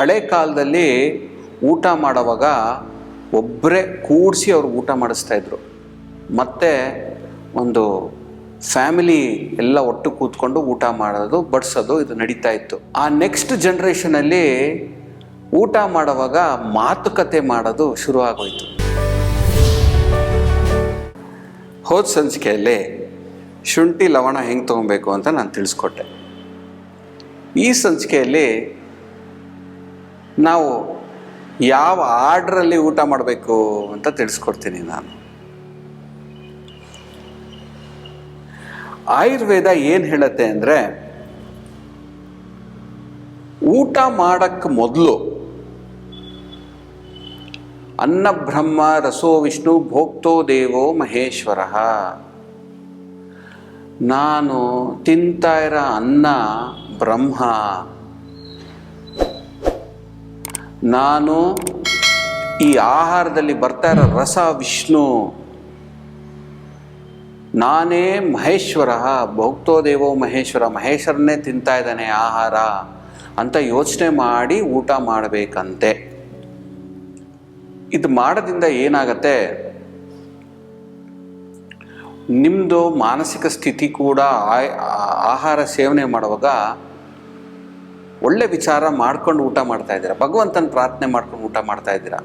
ಹಳೆ ಕಾಲದಲ್ಲಿ ಊಟ ಮಾಡುವಾಗ ಒಬ್ಬರೇ ಕೂಡಿಸಿ ಅವ್ರಿಗೆ ಊಟ ಮಾಡಿಸ್ತಾ ಇದ್ರು. ಮತ್ತು ಒಂದು ಫ್ಯಾಮಿಲಿ ಎಲ್ಲ ಒಟ್ಟು ಕೂತ್ಕೊಂಡು ಊಟ ಮಾಡೋದು, ಬಡಿಸೋದು, ಇದು ನಡೀತಾ ಇತ್ತು. ಆ ನೆಕ್ಸ್ಟ್ ಜನ್ರೇಷನಲ್ಲಿ ಊಟ ಮಾಡುವಾಗ ಮಾತುಕತೆ ಮಾಡೋದು ಶುರು ಆಗೋಯ್ತು. ಹೋದ ಸಂಚಿಕೆಯಲ್ಲಿ ಶುಂಠಿ ಲವಣ ಹೆಂಗೆ ತೊಗೊಬೇಕು ಅಂತ ನಾನು ತಿಳಿಸ್ಕೊಟ್ಟೆ. ಈ ಸಂಚಿಕೆಯಲ್ಲಿ ನಾವು ಯಾವ ಆರ್ಡ್ರಲ್ಲಿ ಊಟ ಮಾಡಬೇಕು ಅಂತ ತಿಳಿಸ್ಕೊಡ್ತೀನಿ ನಾನು. ಆಯುರ್ವೇದ ಏನು ಹೇಳುತ್ತೆ ಅಂದರೆ, ಊಟ ಮಾಡಕ್ಕೆ ಮೊದಲು ಅನ್ನ ಬ್ರಹ್ಮ ರಸೋ ವಿಷ್ಣು ಭೋಕ್ತೋ ದೇವೋ ಮಹೇಶ್ವರ. ನಾನು ತಿಂತಾ ಇರೋ ಅನ್ನ ಬ್ರಹ್ಮ ನಾನು ಈ ಆಹಾರದಲ್ಲಿ ಬರ್ತಾ ಇರೋ ರಸ ವಿಷ್ಣು. ನಾನೇ ಮಹೇಶ್ವರ, ಭೋಕ್ತೋ ದೇವೋ ಮಹೇಶ್ವರ, ಮಹೇಶ್ವರನ್ನೇ ತಿಂತಾ ಇದ್ದಾನೆ ಆಹಾರ ಅಂತ ಯೋಚನೆ ಮಾಡಿ ಊಟ ಮಾಡಬೇಕಂತೆ. ಇದು ಮಾಡೋದಿಂದ ಏನಾಗತ್ತೆ? ನಿಮ್ಮದು ಮಾನಸಿಕ ಸ್ಥಿತಿ ಕೂಡ ಆಹಾರ ಸೇವನೆ ಮಾಡುವಾಗ ಒಳ್ಳೆ ವಿಚಾರ ಮಾಡ್ಕೊಂಡು ಊಟ ಮಾಡ್ತಾ ಇದ್ದೀರಾ? ಭಗವಂತನ ಪ್ರಾರ್ಥನೆ ಮಾಡ್ಕೊಂಡು ಊಟ ಮಾಡ್ತಾ ಇದ್ದೀರಾ?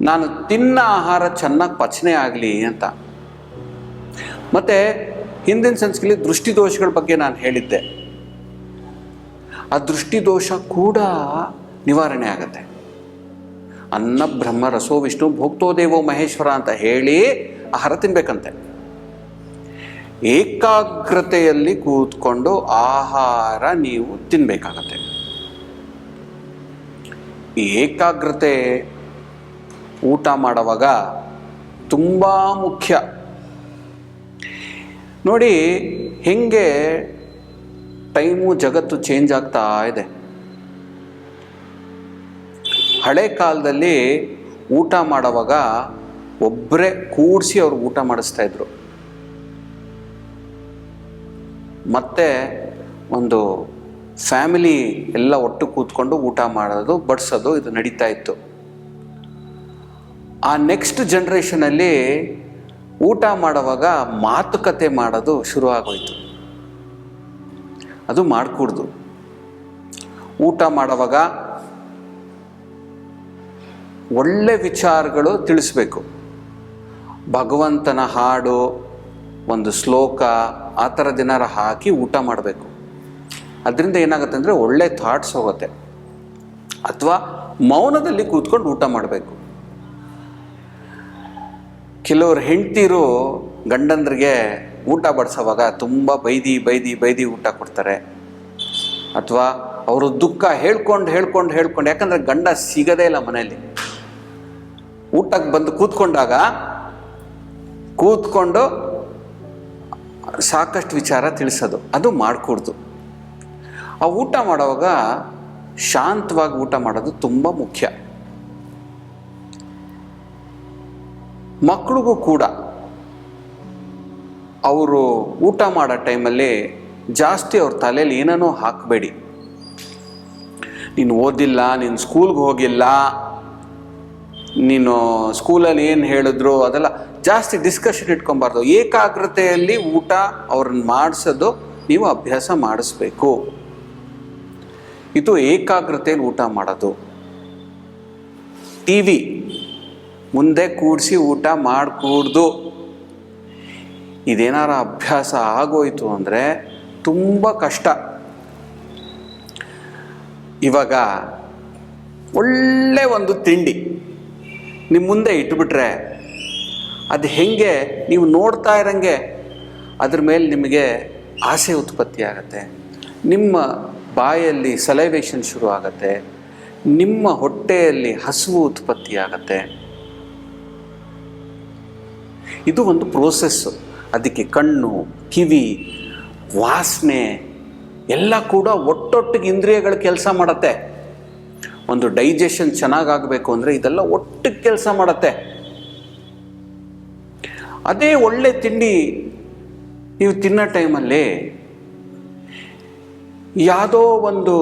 ನಾನು ತಿನ್ನ ಆಹಾರ ಚೆನ್ನಾಗಿ ಪಚನೆ ಆಗಲಿ ಅಂತ. ಮತ್ತೆ ಹಿಂದಿನ ಸಂಸ್ಕೃತಿ ದೃಷ್ಟಿ ದೋಷಗಳ ಬಗ್ಗೆ ನಾನು ಹೇಳಿದ್ದೆ. ಆ ದೃಷ್ಟಿ ದೋಷ ಕೂಡ ನಿವಾರಣೆ ಆಗುತ್ತೆ. ಅನ್ನ, ಬ್ರಹ್ಮ, ರಸೋ, ವಿಷ್ಣು, ಭೋಕ್ತೋ, ದೇವೋ, ಮಹೇಶ್ವರ ಅಂತ ಹೇಳಿ ಆಹಾರ ತಿನ್ಬೇಕಂತೆ. ಏಕಾಗ್ರತೆಯಲ್ಲಿ ಕೂತ್ಕೊಂಡು ಆಹಾರ ನೀವು ತಿನ್ನಬೇಕಾಗತ್ತೆ ಏಕಾಗ್ರತೆ ಊಟ ಮಾಡುವಾಗ ತುಂಬ ಮುಖ್ಯ. ನೋಡಿ, ಹೆಂಗೆ ಟೈಮು ಜಗತ್ತು ಚೇಂಜ್ ಆಗ್ತಾ ಇದೆ. ಹಳೆ ಕಾಲದಲ್ಲಿ ಊಟ ಮಾಡುವಾಗ ಒಬ್ಬರೇ ಕೂಡಿಸಿ ಅವ್ರು ಊಟ ಮಾಡಿಸ್ತಾ ಇದ್ರು. ಮತ್ತೆ ಒಂದು ಫ್ಯಾಮಿಲಿ ಎಲ್ಲ ಒಟ್ಟು ಕೂತ್ಕೊಂಡು ಊಟ ಮಾಡೋದು, ಬಡಿಸೋದು, ಇದು ನಡೀತಾ ಇತ್ತು. ಆ ನೆಕ್ಸ್ಟ್ ಜನ್ರೇಷನಲ್ಲಿ ಊಟ ಮಾಡುವಾಗ ಮಾತುಕತೆ ಮಾಡೋದು ಶುರು ಆಗೋಯ್ತು ಅದು ಮಾಡಿಕೊಡ್ದು. ಊಟ ಮಾಡುವಾಗ ಒಳ್ಳೆ ವಿಚಾರಗಳು ತಿಳಿಸ್ಬೇಕು. ಭಗವಂತನ ಹಾಡು ಒಂದು ಶ್ಲೋಕ ಆ ಥರದ ಏನಾರು ಹಾಕಿ ಊಟ ಮಾಡಬೇಕು. ಅದರಿಂದ ಏನಾಗುತ್ತೆ ಅಂದರೆ ಒಳ್ಳೆ ಥಾಟ್ಸ್ ಹೋಗುತ್ತೆ. ಅಥವಾ ಮೌನದಲ್ಲಿ ಕೂತ್ಕೊಂಡು ಊಟ ಮಾಡಬೇಕು. ಕೆಲವರು ಹೆಂಡ್ತಿರು ಗಂಡಂದ್ರಿಗೆ ಊಟ ಬಡಿಸೋವಾಗ ತುಂಬ ಬೈದಿ ಬೈದಿ ಬೈದಿ ಊಟ ಕೊಡ್ತಾರೆ. ಅಥವಾ ಅವರು ದುಃಖ ಹೇಳ್ಕೊಂಡು ಹೇಳ್ಕೊಂಡು ಹೇಳ್ಕೊಂಡು, ಯಾಕಂದರೆ ಗಂಡ ಸಿಗದೇ ಇಲ್ಲ ಮನೆಯಲ್ಲಿ. ಊಟಕ್ಕೆ ಬಂದು ಕೂತ್ಕೊಂಡಾಗ ಕೂತ್ಕೊಂಡು ಸಾಕಷ್ಟು ವಿಚಾರ ತಿಳಿಸೋದು. ಅದು ಮಾಡಿಕೊಡ್ದು. ಆ ಊಟ ಮಾಡುವಾಗ ಶಾಂತವಾಗಿ ಊಟ ಮಾಡೋದು ತುಂಬ ಮುಖ್ಯ. ಮಕ್ಕಳಿಗೂ ಕೂಡ ಅವರು ಊಟ ಮಾಡೋ ಟೈಮಲ್ಲಿ ಜಾಸ್ತಿ ಅವ್ರ ತಲೆಯಲ್ಲಿ ಏನೇನೋ ಹಾಕಬೇಡಿ. ನೀನು ಓದಿಲ್ಲ, ನೀನು ಸ್ಕೂಲ್ಗೆ ಹೋಗಿಲ್ಲ, ನೀನು ಸ್ಕೂಲಲ್ಲಿ ಏನು ಹೇಳಿದ್ರು ಅದೆಲ್ಲ ಜಾಸ್ತಿ ಡಿಸ್ಕಷನ್ ಇಟ್ಕೊಬಾರ್ದು. ಏಕಾಗ್ರತೆಯಲ್ಲಿ ಊಟ ಅವ್ರನ್ನ ಮಾಡಿಸೋದು ನೀವು ಅಭ್ಯಾಸ ಮಾಡಿಸ್ಬೇಕು. ಇದು ಏಕಾಗ್ರತೆಯಲ್ಲಿ ಊಟ ಮಾಡೋದು. ಟಿ ವಿ ಮುಂದೆ ಕೂಡಿಸಿ ಊಟ ಮಾಡಿಕೂಡ್ದು. ಇದೇನಾರ ಅಭ್ಯಾಸ ಆಗೋಯ್ತು ಅಂದರೆ ತುಂಬ ಕಷ್ಟ. ಇವಾಗ ಒಳ್ಳೆ ಒಂದು ತಿಂಡಿ ನಿಮ್ಮ ಮುಂದೆ ಇಟ್ಬಿಟ್ರೆ ಅದು ಹೆಂಗೆ ನೀವು ನೋಡ್ತಾ ಇರಂಗೆ, ಅದ್ರ ಮೇಲೆ ನಿಮಗೆ ಆಸೆ ಉತ್ಪತ್ತಿ ಆಗತ್ತೆ. ನಿಮ್ಮ ಬಾಯಲ್ಲಿ ಸಲೈವೇಷನ್ ಶುರು ಆಗುತ್ತೆ. ನಿಮ್ಮ ಹೊಟ್ಟೆಯಲ್ಲಿ ಹಸುವು ಉತ್ಪತ್ತಿ ಆಗತ್ತೆ. ಇದು ಒಂದು ಪ್ರೋಸೆಸ್ಸು ಅದಕ್ಕೆ ಕಣ್ಣು, ಕಿವಿ, ವಾಸನೆ, ಎಲ್ಲ ಕೂಡ ಒಟ್ಟೊಟ್ಟಿಗೆ ಇಂದ್ರಿಯಗಳು ಕೆಲಸ ಮಾಡತ್ತೆ. ಒಂದು ಡೈಜೆಷನ್ ಚೆನ್ನಾಗಾಗಬೇಕು ಅಂದರೆ ಇದೆಲ್ಲ ಒಟ್ಟಿಗೆ ಕೆಲಸ ಮಾಡತ್ತೆ. ಅದೇ ಒಳ್ಳೆ ತಿಂಡಿ ನೀವು ತಿನ್ನೋ ಟೈಮಲ್ಲಿ ಯಾವುದೋ ಒಂದು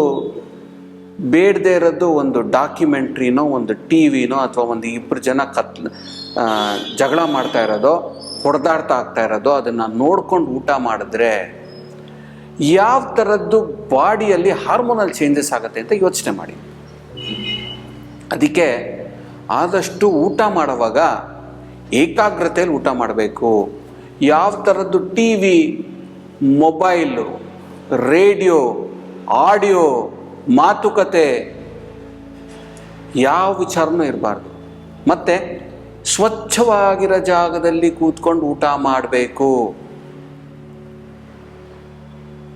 ಬೇಡದೇ ಇರೋದು ಒಂದು ಡಾಕ್ಯುಮೆಂಟ್ರಿನೋ, ಒಂದು ಟಿ ವಿನೋ ಅಥವಾ ಒಂದು ಇಬ್ಬರು ಜನ ಕತ್ ಜಗಳ ಮಾಡ್ತಾ ಇರೋದೋ, ಹೊಡೆದಾಡ್ತಾ ಆಗ್ತಾ ಇರೋದೋ, ಅದನ್ನು ನೋಡ್ಕೊಂಡು ಊಟ ಮಾಡಿದ್ರೆ ಯಾವ ಥರದ್ದು ಬಾಡಿಯಲ್ಲಿ ಹಾರ್ಮೋನಲ್ ಚೇಂಜಸ್ ಆಗುತ್ತೆ ಅಂತ ಯೋಚನೆ ಮಾಡಿ. ಅದಕ್ಕೆ ಆದಷ್ಟು ಊಟ ಮಾಡುವಾಗ ಏಕಾಗ್ರತೆಯಲ್ಲಿ ಊಟ ಮಾಡಬೇಕು. ಯಾವ ಥರದ್ದು T V mobile, radio, audio, ಮಾತುಕತೆ, ಯಾವ ವಿಚಾರನೂ ಇರಬಾರ್ದು. ಮತ್ತು ಸ್ವಚ್ಛವಾಗಿರೋ ಜಾಗದಲ್ಲಿ ಕೂತ್ಕೊಂಡು ಊಟ ಮಾಡಬೇಕು.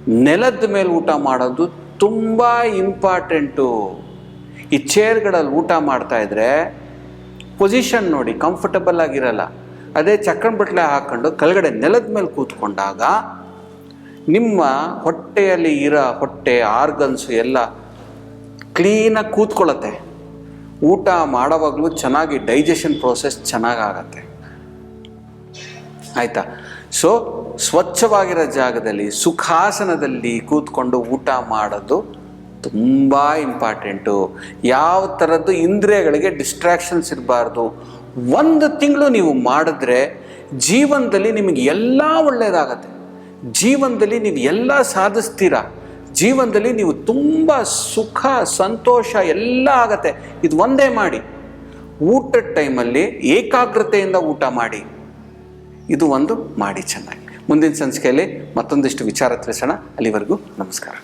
ನೆಲದ ಮೇಲೆ ಊಟ ಮಾಡೋದು ತುಂಬ ಇಂಪಾರ್ಟೆಂಟು. ಈ ಚೇರ್ಗಳಲ್ಲಿ ಊಟ ಮಾಡ್ತಾ ಇದ್ರೆ ಪೊಸಿಷನ್ ನೋಡಿ ಕಂಫರ್ಟಬಲ್ ಆಗಿರಲ್ಲ. ಅದೇ ಚಕ್ರ ಬಟ್ಲೆ ಹಾಕೊಂಡು ಕೆಳಗಡೆ ನೆಲದ ಮೇಲೆ ಕೂತ್ಕೊಂಡಾಗ ನಿಮ್ಮ ಹೊಟ್ಟೆಯಲ್ಲಿ ಇರೋ ಹೊಟ್ಟೆ ಆರ್ಗನ್ಸು ಎಲ್ಲ ಕ್ಲೀನಾಗಿ ಕೂತ್ಕೊಳ್ಳುತ್ತೆ. ಊಟ ಮಾಡೋವಾಗಲೂ ಚೆನ್ನಾಗಿ ಡೈಜೆಷನ್ ಪ್ರೋಸೆಸ್ ಚೆನ್ನಾಗಾಗತ್ತೆ ಆಯಿತಾ? ಸೊ ಸ್ವಚ್ಛವಾಗಿರೋ ಜಾಗದಲ್ಲಿ, ಸುಖಾಸನದಲ್ಲಿ ಕೂತ್ಕೊಂಡು ಊಟ ಮಾಡೋದು ತುಂಬ ಇಂಪಾರ್ಟೆಂಟು. ಯಾವ ಥರದ್ದು ಇಂದ್ರಿಯಗಳಿಗೆ ಡಿಸ್ಟ್ರಾಕ್ಷನ್ಸ್ ಇರಬಾರ್ದು. ಒಂದು ತಿಂಗಳು ನೀವು ಮಾಡಿದ್ರೆ ಜೀವನದಲ್ಲಿ ನಿಮಗೆ ಎಲ್ಲ ಒಳ್ಳೆಯದಾಗತ್ತೆ ಜೀವನದಲ್ಲಿ ನೀವು ಎಲ್ಲ ಸಾಧಿಸ್ತೀರಾ? ಜೀವನದಲ್ಲಿ ನೀವು ತುಂಬ ಸುಖ, ಸಂತೋಷ ಎಲ್ಲ ಆಗತ್ತೆ. ಇದು ಒಂದೇ ಮಾಡಿ. ಊಟದ ಟೈಮಲ್ಲಿ ಏಕಾಗ್ರತೆಯಿಂದ ಊಟ ಮಾಡಿ. ಇದು ಒಂದು ಮಾಡಿ ಚೆನ್ನಾಗಿ. ಮುಂದಿನ ಸಂಚಿಕೆಯಲ್ಲಿ ಮತ್ತೊಂದಿಷ್ಟು ವಿಚಾರ ತಿಳಿಸೋಣ. ಅಲ್ಲಿವರೆಗೂ ನಮಸ್ಕಾರ.